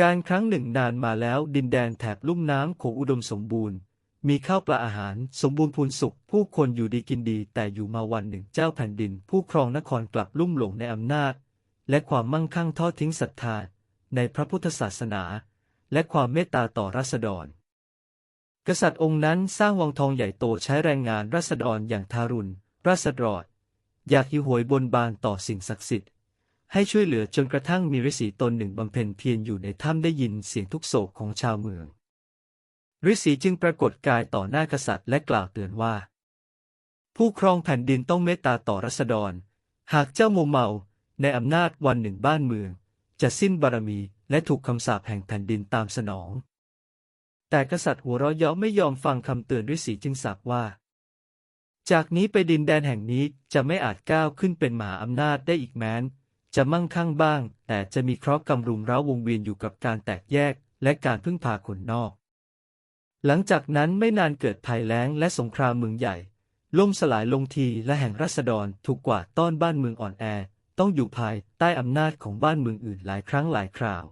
การครั้งหนึ่งนานมาแล้วดินแดนแถบลุ่มน้ำโขงอุดมสมบูรณ์ มีข้าวปลาอาหารสมบูรณ์พูนสุข ผู้คนอยู่ดีกินดีแต่อยู่มาวันหนึ่งเจ้าแผ่นดิน ผู้ครองนครกลับลุ่มหลงในอำนาจ และความมั่งคั่งทอดทิ้งศรัทธาในพระพุทธศาสนา และความเมตตาต่อรัษฎร กษัตริย์องค์นั้นสร้างวังทองใหญ่โตใช้แรงงานรัษฎรอย่างทารุณรัษฎรอยากหิวโหยบนบานต่อสิ่งศักดิ์สิทธิ์ ให้ช่วยเหลือจนกระทั่งมีฤาษีตนหนึ่งบำเพ็ญเพียรอยู่ในถ้ำได้ยินเสียงทุกโศกของชาวเมืองฤาษีจึงปรากฏกายต่อหน้ากษัตริย์และกล่าวเตือนว่า ผู้ครองแผ่นดินต้องเมตตาต่อรัษฎร หากเจ้าโมเมาในอำนาจวันหนึ่งบ้านเมือง จะสิ้นบารมีและถูกคำสาปแห่งแผ่นดินตามสนอง แต่กษัตริย์หัวเราะเยาะไม่ยอมฟังคำเตือนฤาษีจึงสาปว่า จากนี้ไปดินแดนแห่งนี้จะไม่อาจก้าวขึ้นเป็นมหาอำนาจได้อีกแม้น จะมั่งคั่งบ้าง แต่จะมีเคราะห์กำรุมเร้าวงเวียนอยู่กับการแตกแยก และการพึ่งพาคนนอก หลังจากนั้นไม่นานเกิดภัยแล้งและสงครามเมืองใหญ่ ล่มสลายลงทีและแห่งรัษฎรถูกกวาดต้อนบ้านเมืองอ่อนแอ ต้องอยู่ภายใต้อำนาจของบ้านเมืองอื่นหลายครั้งหลายคราว